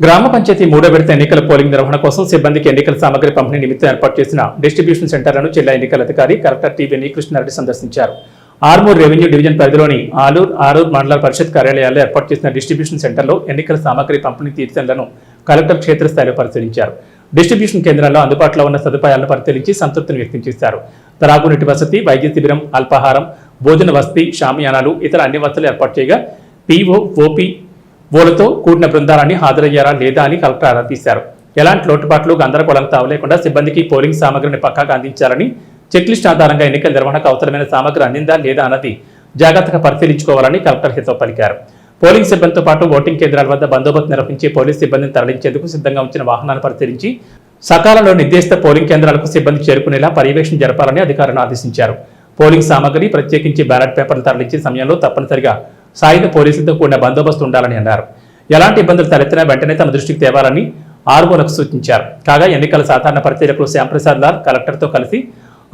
గ్రామ పంచాయతీ మూడో విడత ఎన్నికల పోలింగ్ నిర్వహణ కోసం సిబ్బందికి ఎన్నికల సామగ్రి పంపిణీ నిమిత్తం ఏర్పాటు చేసిన డిస్ట్రిబ్యూషన్ సెంటర్లను జిల్లా ఎన్నికల అధికారి కలెక్టర్ టీవీ కృష్ణారెడ్డి సందర్శించారు. ఆర్మూర్ రెవెన్యూ డివిజన్ పరిధిలోని ఆలూర్ ఆరూర్ మండల పరిషత్ కార్యాలయాల్లో ఏర్పాటు చేసిన డిస్ట్రిబ్యూషన్ సెంటర్లో ఎన్నికల సామగ్రి పంపిణీ తీర్చలను కలెక్టర్ క్షేత్రస్థాయిలో పరిశీలించారు. డిస్ట్రిబ్యూషన్ కేంద్రాల్లో అందుబాటులో ఉన్న సదుపాయాలను పరిశీలించి సంతృప్తిని వ్యక్తం చేశారు. త్రాగునీటి వసతి వైద్య శిబిరం అల్పాహారం భోజన వసతి షామియానాలు ఇతర అన్ని వసతులు ఏర్పాటు చేయగా పీఓ ఓపీ ఓలతో కూడిన బృందాలన్నీ హాజరయ్యారా లేదా అని కలెక్టర్ ఆరా తీశారు. ఎలాంటి లోటుపాట్లు గందరగోళం తావలేకుండా సిబ్బందికి పోలింగ్ సామగ్రిని పక్కాగా అందించాలని చెక్ లిస్ట్ ఆధారంగా ఎన్నికల నిర్వహణకు అవసరమైన సామగ్రి అందిందా లేదా అన్నది జాగ్రత్తగా పరిశీలించుకోవాలని కలెక్టర్ హితో పలికారు. పోలింగ్ సిబ్బందితో పాటు ఓటింగ్ కేంద్రాల వద్ద బందోబస్తు నిర్వహించి పోలీస్ సిబ్బందిని తరలించేందుకు సిద్ధంగా ఉంచిన వాహనాలను పరిశీలించి సకాలంలో నిర్దేశిత పోలింగ్ కేంద్రాలకు సిబ్బంది చేరుకునేలా పర్యవేక్షణ జరపాలని అధికారులను ఆదేశించారు. పోలింగ్ సామగ్రి ప్రత్యేకించి బ్యాలెట్ పేపర్లు తరలించే సమయంలో తప్పనిసరిగా సాయుధ పోలీసులతో కూడిన బందోబస్తు ఉండాలని అన్నారు. ఎలాంటి ఇబ్బందులు తలెత్తినా వెంటనే తమ దృష్టికి తేవాలని ఆర్వోలకు సూచించారు. కాగా ఎన్నికల సాధారణ పరిచర్యకులు శ్యాంప్రసాద్ లాల్ కలెక్టర్తో కలిసి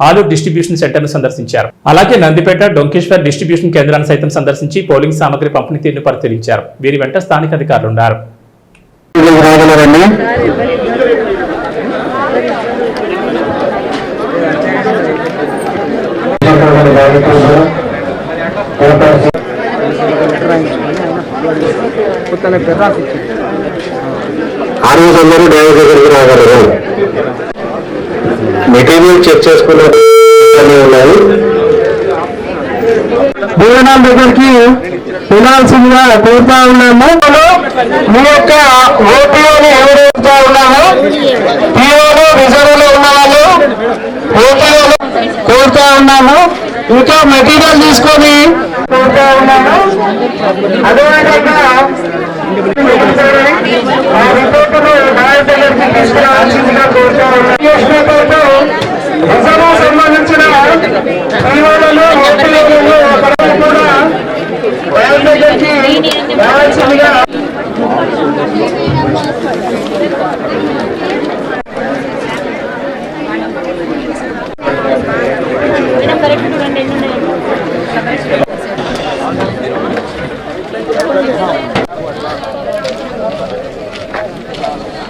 ఆలూరు డిస్ట్రిబ్యూషన్ సెంటర్ను సందర్శించారు. అలాగే నందిపేట డొంకేశ్వర్ డిస్ట్రిబ్యూషన్ కేంద్రాన్ని సైతం సందర్శించి పోలింగ్ సామగ్రి పంపిణీ తీరును పరిశీలించారు. వీరి వెంట స్థానిక అధికారులు ఆ రోజు అందరూ డ్రైవర్ దగ్గరికి రాగలరు మెటీరియల్ చెక్ చేసుకున్న ఉన్నాయి. భోజనాల దగ్గరికి వినాల్సిందిగా కోరుతా ఉన్నాము. మీ యొక్క ఓపీఓని ఎవరు ఉన్నాము పిఓలు రిజర్వ్లో ఉన్న వాళ్ళు ఓపీఓలు కోరుతా ఉన్నాము. ఇంకా మెటీరియల్ తీసుకొని కోరుతా ఉన్నాను. అదేవిధంగా ఆ రిపోర్టును నాయకుల దగ్గరికి తీసుకురావాల్సిందిగా కోరుతా ఉన్నాము సంబంధించిన పిఓలను ఓపీఓలను కూడా వాళ్ళ రావాల్సిందిగా మేడం కరెక్ట్ చూడండి ఎన్ని ఉన్నాయి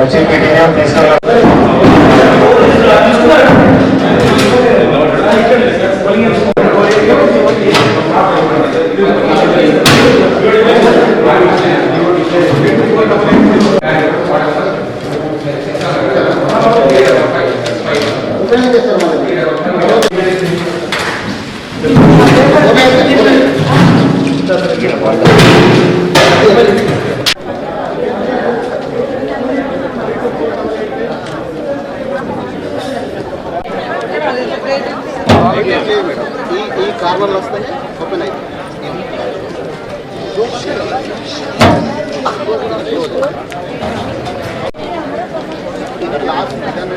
వచ్చి మెటీరియల్ తీసుకెళ్ళాలి ఈ ఈ కార్నర్లు వస్తేనే ఓపెన్ అవుతుంది ఇక్కడ లాస్ట్ మేడం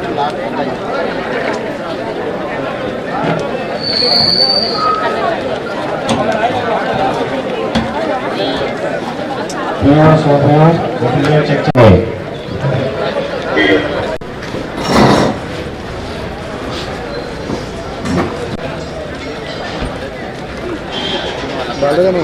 डालेगा ना।